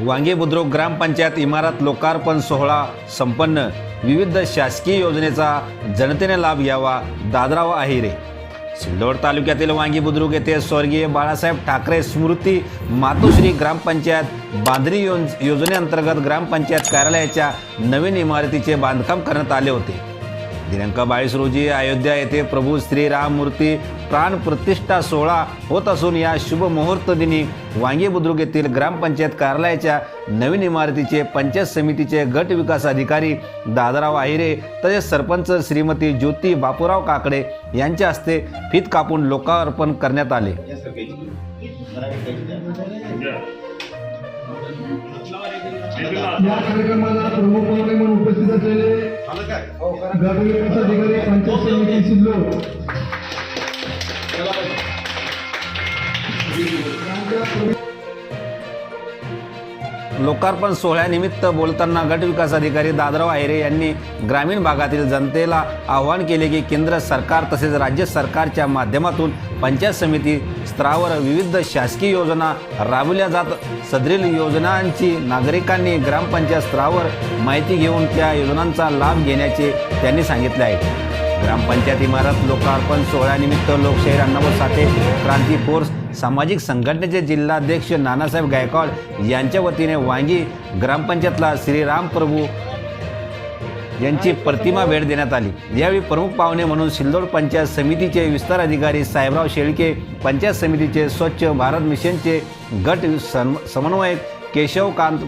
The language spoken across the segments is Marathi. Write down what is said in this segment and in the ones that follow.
वांगे बुद्रुक ग्रामपंचायत इमारत लोकार्पण सोहळा संपन्न. विविध शासकीय योजनेचा जनतेने लाभ घ्यावा दादराव अहिरे. सिल्लोड तालुक्यातील वांगी बुद्रुक येथे स्वर्गीय बाळासाहेब ठाकरे स्मृती मातोश्री ग्रामपंचायत बांधरी योज योजनेअंतर्गत ग्रामपंचायत कार्यालयाच्या नवीन इमारतीचे बांधकाम करण्यात आले होते. दिनांक बावीस रोजी अयोध्या येथे प्रभू श्रीराम मूर्ती प्राण प्रतिष्ठा सोहळा होत असून या शुभ मुहूर्त दिनी वांगी बुद्रुक येथील ग्रामपंचायत कार्यालयाच्या नवीन इमारतीचे पंचायत समितीचे गट विकास अधिकारी दादाराव आहिरे तसेच सरपंच श्रीमती ज्योती बापूराव काकडे यांच्या हस्ते फीत कापून लोकार्पण करण्यात आले. या कार्यक्रमाला प्रमुख पाहुणे म्हणून उपस्थित असलेले पंचायत समिती सिल्लोड लोकार्पण सोहळ्यानिमित्त बोलताना गट विकास अधिकारी दादराव आहिरे यांनी ग्रामीण भागातील जनतेला आवाहन केले की केंद्र सरकार तसेच राज्य सरकारच्या माध्यमातून पंचायत समिती स्तरावर विविध शासकीय योजना राबवल्या जात. सदरील योजनांची नागरिकांनी ग्रामपंचायत स्तरावर माहिती घेऊन त्या योजनांचा लाभ घेण्याचे त्यांनी सांगितले आहे. ग्रामपंचायत इमारत लोकार्पण सोहळ्यानिमित्त लोकशाहीर अण्णाभाऊ साठे क्रांती फोर्स सामाजिक संघटनेचे जिल्हाध्यक्ष नानासाहेब गायकवाड यांच्या वतीने वांगी ग्रामपंचायतला श्रीराम प्रभू यांची प्रतिमा भेट देण्यात आली. यावेळी प्रमुख पाहुणे म्हणून सिल्लोड पंचायत समितीचे विस्तार अधिकारी साहेबराव शेळके पंचायत समितीचे स्वच्छ भारत मिशनचे गट सम समन्वयक केशवकांत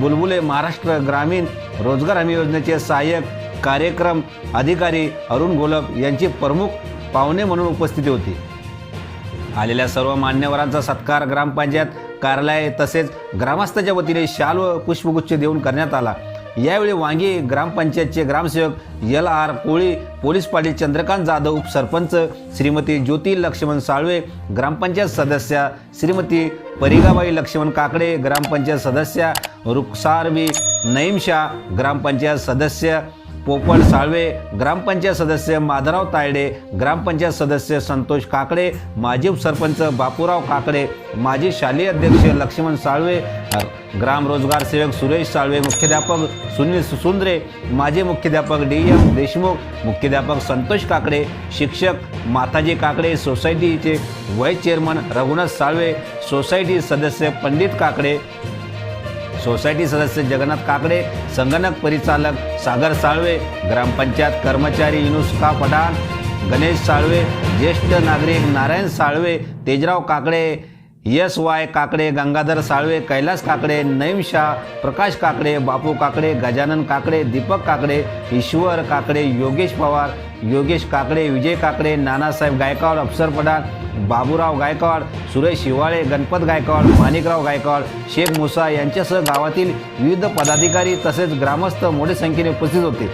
बुलबुले महाराष्ट्र ग्रामीण रोजगार हमी योजनेचे सहाय्यक कार्यक्रम अधिकारी अरुण गोलक यांची प्रमुख पाहुणे म्हणून उपस्थिती होती. आलेल्या सर्व मान्यवरांचा सत्कार ग्रामपंचायत कार्यालय तसेच ग्रामस्थाच्या वतीने शाल व पुष्पगुच्छ देऊन करण्यात आला. यावेळी वांगी ग्रामपंचायतचे ग्रामसेवक L R Koli police Patil Chandrakant Jadhav उपसरपंच श्रीमती ज्योती लक्ष्मण साळवे ग्रामपंचायत सदस्या श्रीमती परिगाबाई लक्ष्मण काकडे ग्रामपंचायत सदस्या रुखसारबी नईम शाह ग्रामपंचायत सदस्य पोपट साळवे ग्रामपंचायत सदस्य माधवराव तायडे ग्रामपंचायत सदस्य संतोष काकडे माजी उपसरपंच बापूराव काकडे माजी शालेय अध्यक्ष लक्ष्मण साळवे ग्राम रोजगार सेवक सुरेश साळवे मुख्याध्यापक सुनील सुसुंद्रे माजी मुख्याध्यापक डी एम देशमुख मुख्याध्यापक संतोष काकडे शिक्षक माताजी काकडे सोसायटीचे vice chairman Raghunath Salve society सदस्य पंडित काकडे सोसायटी सदस्य जगन्नाथ काकडे संगणक परिचालक सागर साळवे ग्रामपंचायत कर्मचारी युनुस्का पठाण गणेश साळवे ज्येष्ठ नागरिक नारायण साळवे तेजराव काकडे यस वाय काकडे गंगाधर साळवे कैलास काकडे नईम शाह प्रकाश काकडे बापू काकडे गजानन काकडे दीपक काकडे ईश्वर काकडे योगेश पवार योगेश काकडे विजय काकडे नानासाहेब गायकवाड अफसर पठाण बाबूराव गायकवाड सुरेश शिवाळे गणपत गायकवाड माणिकराव गायकवाड शेख मुसा यांच्यासह गावातील विविध पदाधिकारी तसेच ग्रामस्थ मोठ्या संख्येने उपस्थित होते.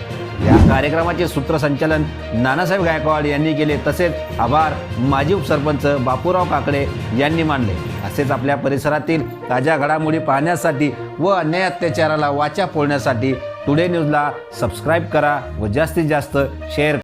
या कार्यक्रमाचे सूत्रसंचालन नानासाहेब गायकवाड यांनी केले तसेच आभार माजी उपसरपंच बापूराव काकडे यांनी मानले. असेच आपल्या परिसरातील ताज्या घडामोडी पाहण्यासाठी व अन्याय अत्याचाराला वाचा फोडण्यासाठी टुडे न्यूजला सबस्क्राईब करा व जास्तीत जास्त शेअर